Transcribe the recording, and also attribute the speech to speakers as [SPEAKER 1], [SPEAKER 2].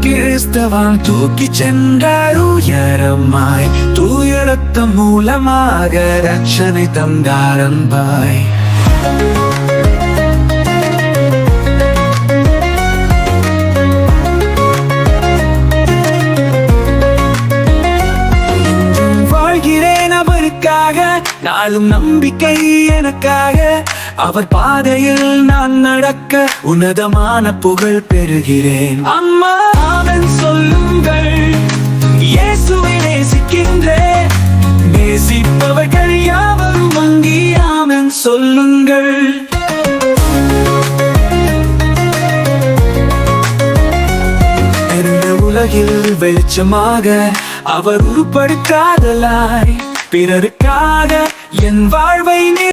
[SPEAKER 1] கிறிஸ்தவன் தூக்கி சென்றார் உயரமாய். தூயரத்தம் மூலமாக ரட்சனை தந்தார் நாளும் நம்பிக்கை எனக்காக. அவர் பாதையில் நான் நடக்க உன்னதமான புகழ் பெறுகிறேன். அம்மா அவன் சொல்லுங்கள். இயேசுவை நேசிக்கின்றேன். நேசிப்பவர்கள் யாவரும் அங்கி ஆமென் சொல்லுங்கள். உலகில் வெளிச்சமாக அவர் உருப்படுத்தாதலாய். பிறருக்காக என் வாழ்வை